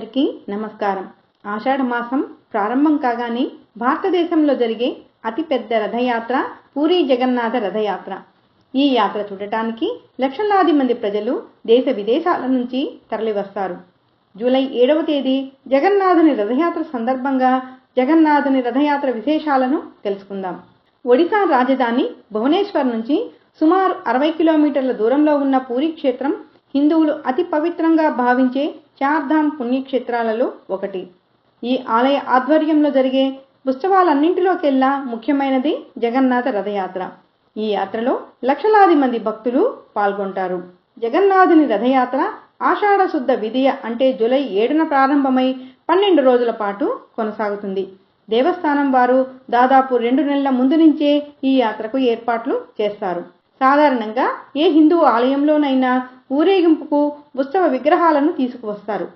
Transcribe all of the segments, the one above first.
అందరికీ నమస్కారం. ఆషాఢ మాసం ప్రారంభం కాగానే భారతదేశంలో జరిగే అతిపెద్ద రథయాత్ర పూరి జగన్నాథ రథయాత్ర. ఈ యాత్ర చూడటానికి లక్షలాది మంది ప్రజలు దేశ విదేశాల నుంచి తరలివస్తారు. జూలై ఏడవ తేదీ జగన్నాథుని రథయాత్ర సందర్భంగా జగన్నాథుని రథయాత్ర విశేషాలను తెలుసుకుందాం. ఒడిశా రాజధాని భువనేశ్వర్ నుంచి సుమారు అరవై కిలోమీటర్ల దూరంలో ఉన్న పూరి క్షేత్రం హిందువులు అతి పవిత్రంగా భావించే చార్ధామ్ పుణ్యక్షేత్రాలలో ఒకటి. ఈ ఆలయ ఆధ్వర్యంలో జరిగే ఉత్సవాలన్నింటిలోకెల్లా ముఖ్యమైనది జగన్నాథ రథయాత్ర. ఈ యాత్రలో లక్షలాది మంది భక్తులు పాల్గొంటారు. జగన్నాథుని రథయాత్ర ఆషాఢ శుద్ధ విధియ అంటే జూలై ఏడున ప్రారంభమై పన్నెండు రోజుల పాటు కొనసాగుతుంది. దేవస్థానం వారు దాదాపు రెండు నెలల ముందు నుంచే ఈ యాత్రకు ఏర్పాట్లు చేస్తారు. సాధారణంగా ఏ హిందూ ఆలయంలోనైనా ఊరేగింపుకు ఉత్సవ విగ్రహాలను తీసుకువస్తారు.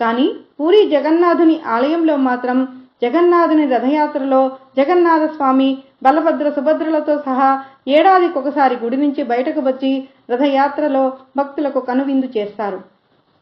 కానీ పూరి జగన్నాథుని ఆలయంలో మాత్రం జగన్నాథుని రథయాత్రలో జగన్నాథ స్వామి బలభద్ర సుభద్రలతో సహా ఏడాదికొకసారి గుడి నుంచి బయటకు వచ్చి రథయాత్రలో భక్తులకు కనువిందు చేస్తారు.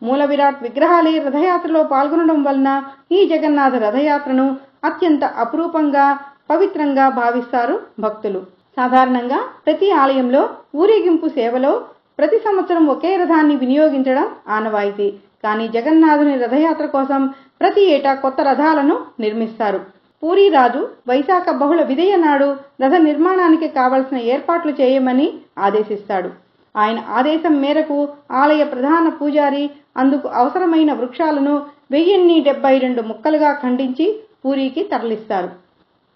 మూల విరాట్ విగ్రహాలే రథయాత్రలో పాల్గొనడం వలన ఈ జగన్నాథ రథయాత్రను అత్యంత అపురూపంగా పవిత్రంగా భావిస్తారు భక్తులు. సాధారణంగా ప్రతి ఆలయంలో ఊరేగింపు సేవలో ప్రతి సంవత్సరం ఒకే రథాన్ని వినియోగించడం ఆనవాయితీ. కానీ జగన్నాథుని రథయాత్ర కోసం ప్రతి ఏటా కొత్త రథాలను నిర్మిస్తారు. పూరీ రాజు వైశాఖ బహుళ విదయ నాడు రథ నిర్మాణానికి కావలసిన ఏర్పాట్లు చేయమని ఆదేశిస్తాడు. ఆయన ఆదేశం మేరకు ఆలయ ప్రధాన పూజారి అందుకు అవసరమైన వృక్షాలను వెయ్యిన్ని డెబ్బై రెండు ముక్కలుగా ఖండించి పూరికి తరలిస్తారు.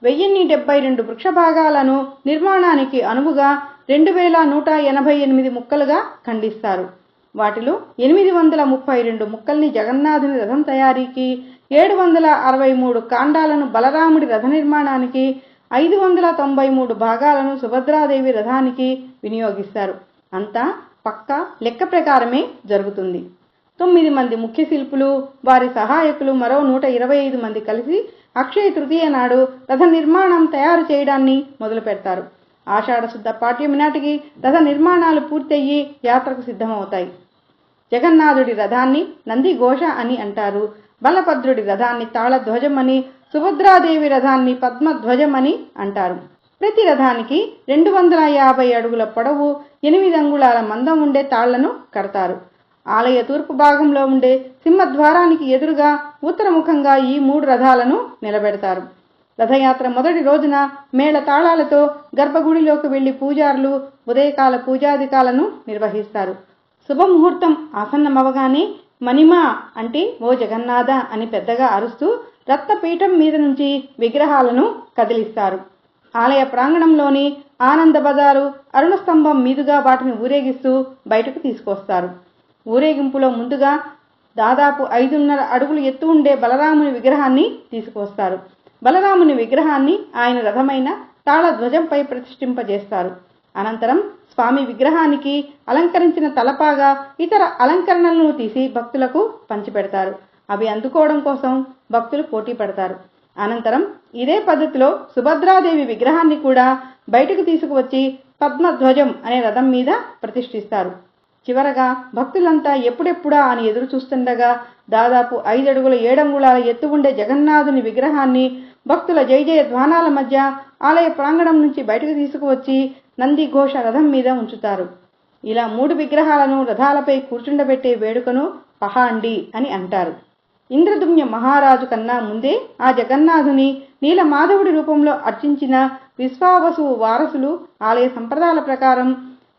వెయ్యిన్ని డెబ్బై రెండు వృక్ష భాగాలను నిర్మాణానికి అనువుగా రెండు వేల నూట ఎనభై ఎనిమిది ముక్కలుగా ఖండిస్తారు. వాటిలో ఎనిమిది వందల ముప్పై రెండు ముక్కల్ని జగన్నాథుని రథం తయారీకి ఏడు వందల అరవై మూడు కాండాలను బలరాముడి రథ నిర్మాణానికి ఐదు వందల తొంభై మూడు భాగాలను సుభద్రాదేవి రథానికి వినియోగిస్తారు. అంతా పక్క లెక్క ప్రకారమే జరుగుతుంది. తొమ్మిది మంది ముఖ్య శిల్పులు వారి సహాయకులు మరో నూట ఇరవై ఐదు మంది కలిసి అక్షయ తృతీయ నాడు రథ నిర్మాణం తయారు చేయడాన్ని మొదలు పెడతారు ఆషాఢశుద్ధ పాఠ్యమి నాటికి రథ నిర్మాణాలు పూర్తయ్యి యాత్రకు సిద్ధమవుతాయి. జగన్నాథుడి రథాన్ని నందిఘోష అని అంటారు. బలభద్రుడి రథాన్ని తాళధ్వజం అని సుభద్రాదేవి రథాన్ని పద్మధ్వజం అని అంటారు. ప్రతి రథానికి రెండు వందల యాభై అడుగుల పొడవు ఎనిమిది అంగుళాల మందం ఉండే తాళ్ళను కడతారు. ఆలయ తూర్పు భాగంలో ఉండే సింహద్వారానికి ఎదురుగా ఉత్తరముఖంగా ఈ మూడు రథాలను నిలబెడతారు. రథయాత్ర మొదటి రోజున మేళ తాళాలతో గర్భగుడిలోకి వెళ్ళి పూజారులు ఉదయకాల పూజాధికాలను నిర్వహిస్తారు. శుభముహూర్తం ఆసన్నమవగానే మణిమా అంటే ఓ జగన్నాథ అని పెద్దగా అరుస్తూ రక్తపీఠం మీద నుంచి విగ్రహాలను కదిలిస్తారు. ఆలయ ప్రాంగణంలోని ఆనంద బజారు అరుణ స్తంభం మీదుగా వాటిని ఊరేగిస్తూ బయటకు తీసుకొస్తారు. ఊరేగింపులో ముందుగా దాదాపు ఐదున్నర అడుగులు ఎత్తు ఉండే బలరాముని విగ్రహాన్ని తీసుకొస్తారు బలరాముని విగ్రహాన్ని ఆయన రథమైన తాళధ్వజంపై ప్రతిష్ఠింపజేస్తారు. అనంతరం స్వామి విగ్రహానికి అలంకరించిన తలపాగా ఇతర అలంకరణలను తీసి భక్తులకు పంచిపెడతారు. అవి అందుకోవడం కోసం భక్తులు పోటీ పడతారు. అనంతరం ఇదే పద్ధతిలో సుభద్రాదేవి విగ్రహాన్ని కూడా బయటకు తీసుకువచ్చి పద్మధ్వజం అనే రథం మీద ప్రతిష్ఠిస్తారు. చివరగా భక్తులంతా ఎప్పుడెప్పుడా అని ఎదురు చూస్తుండగా దాదాపు ఐదడుగుల ఏడంగుళాల ఎత్తు ఉండే జగన్నాథుని విగ్రహాన్ని భక్తుల జయ జయ ధ్వానాల మధ్య ఆలయ ప్రాంగణం నుంచి బయటకు తీసుకువచ్చి నంది ఘోష రథం మీద ఉంచుతారు. ఇలా మూడు విగ్రహాలను రథాలపై కూర్చుండబెట్టే వేడుకను పహాండి అని అంటారు. ఇంద్రదుమ్య మహారాజు కన్నా ముందే ఆ జగన్నాథుని నీలమాధవుడి రూపంలో అర్చించిన విశ్వావసు వారసులు ఆలయ సంప్రదాయాల ప్రకారం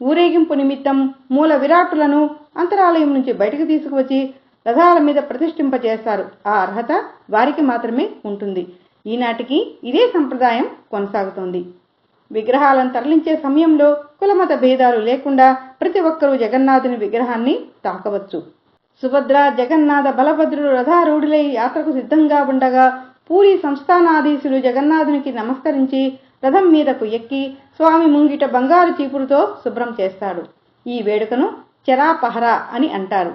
ఊరేగింపు నిమిత్తం మూల విరాటులను అంతరాలయం నుంచి బయటకు తీసుకువచ్చి రథాల మీద ప్రతిష్ఠింపజేస్తారు. ఆ అర్హత వారికి మాత్రమే ఉంటుంది. ఈనాటికి ఇదే సంప్రదాయం కొనసాగుతోంది. విగ్రహాలను తరలించే సమయంలో కులమత భేదాలు లేకుండా ప్రతి ఒక్కరూ జగన్నాథుని విగ్రహాన్ని తాకవచ్చు. సుభద్ర జగన్నాథ బలభద్రుడు రథారూఢులై యాత్రకు సిద్ధంగా ఉండగా పూరి సంస్థానాధీశులు జగన్నాథునికి నమస్కరించి రథం మీదకు ఎక్కి స్వామి ముంగిట బంగారు చీపురుతో శుభ్రం చేస్తాడు. ఈ వేడుకను చెరాపహరా అని అంటారు.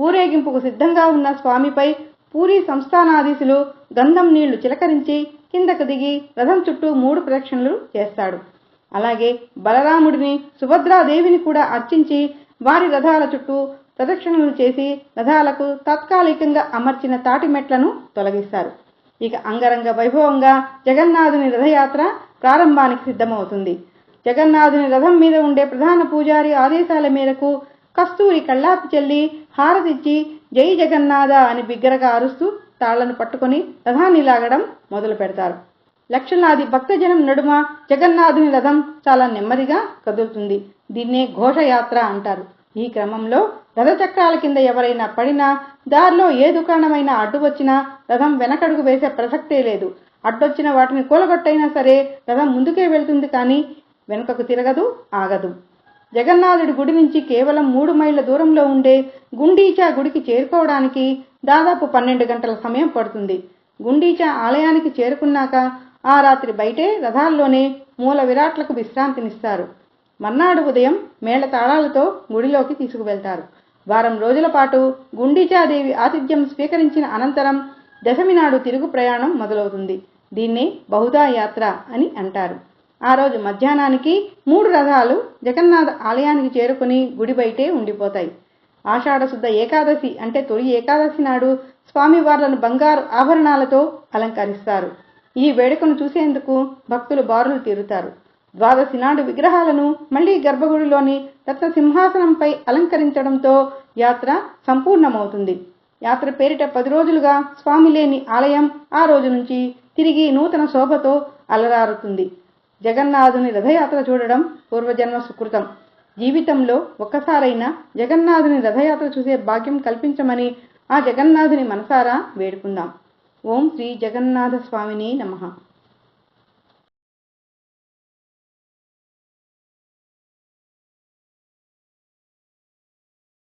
ఊరేగింపుకు సిద్ధంగా ఉన్న స్వామిపై పూరి సంస్థానాధీశులు గంధం నీళ్ళు చిలకరించి కిందకు దిగి రథం చుట్టూ మూడు ప్రదక్షిణలు చేస్తాడు. అలాగే బలరాముడిని సుభద్రాదేవిని కూడా అర్చించి వారి రథాల చుట్టూ ప్రదక్షిణలు చేసి రథాలకు తాత్కాలికంగా అమర్చిన తాటి మెట్లను తొలగిస్తారు. ఇక అంగరంగ వైభవంగా జగన్నాథుని రథయాత్ర ప్రారంభానికి సిద్ధమవుతుంది. జగన్నాథుని రథం మీద ఉండే ప్రధాన పూజారి ఆదేశాల మేరకు కస్తూరి కళ్ళాపి చెల్లి హారతిచ్చి జై జగన్నాథ అని బిగ్గరగా అరుస్తూ తాళ్ళను పట్టుకొని రథాన్ని లాగడం మొదలు పెడతారు. లక్షలాది భక్తజనం నడుమ జగన్నాథుని రథం చాలా నెమ్మదిగా కదులుతుంది. దీన్నే ఘోషయాత్ర అంటారు. ఈ క్రమంలో రథచక్రాల కింద ఎవరైనా పడినా దారిలో ఏ దుకాణమైనా అడ్డు వచ్చినా రథం వెనకడుగు వేసే ప్రసక్తే లేదు. అడ్డొచ్చిన వాటిని కూలగొట్టైనా సరే రథం ముందుకే వెళ్తుంది కానీ వెనుకకు తిరగదు ఆగదు. జగన్నాథుడి గుడి నుంచి కేవలం మూడు మైళ్ళ దూరంలో ఉండే గుండీచా గుడికి చేరుకోవడానికి దాదాపు పన్నెండు గంటల సమయం పడుతుంది. గుండీచా ఆలయానికి చేరుకున్నాక ఆ రాత్రి బయటే రథాల్లోనే మూల విరాట్లకు విశ్రాంతినిస్తారు. మర్నాడు ఉదయం మేళ తాళాలతో గుడిలోకి తీసుకువెళ్తారు. వారం రోజుల పాటు గుండీచాదేవి ఆతిథ్యం స్వీకరించిన అనంతరం దశమి నాడు తిరుగు ప్రయాణం మొదలవుతుంది. దీన్నే బహుదా యాత్ర అని అంటారు. ఆ రోజు మధ్యాహ్నానికి మూడు రథాలు జగన్నాథ ఆలయానికి చేరుకుని గుడి బయటే ఉండిపోతాయి. ఆషాఢ శుద్ధ ఏకాదశి అంటే తొలి ఏకాదశి నాడు స్వామివార్లను బంగారు ఆభరణాలతో అలంకరిస్తారు. ఈ వేడుకను చూసేందుకు భక్తులు బారులు తీరుతారు. ద్వాదశి నాడు విగ్రహాలను మళ్ళీ గర్భగుడిలోని రత్న సింహాసనంపై అలంకరించడంతో యాత్ర సంపూర్ణమవుతుంది. యాత్ర పేరిట పది రోజులుగా స్వామి లేని ఆలయం ఆ రోజు నుంచి తిరిగి నూతన శోభతో అలరారుతుంది. జగన్నాథుని రథయాత్ర చూడడం పూర్వజన్మ సుకృతం. జీవితంలో ఒక్కసారైనా జగన్నాథుని రథయాత్ర చూసే భాగ్యం కల్పించమని ఆ జగన్నాథుని మనసారా వేడుకుందాం. ఓం శ్రీ జగన్నాథ స్వామిని నమః.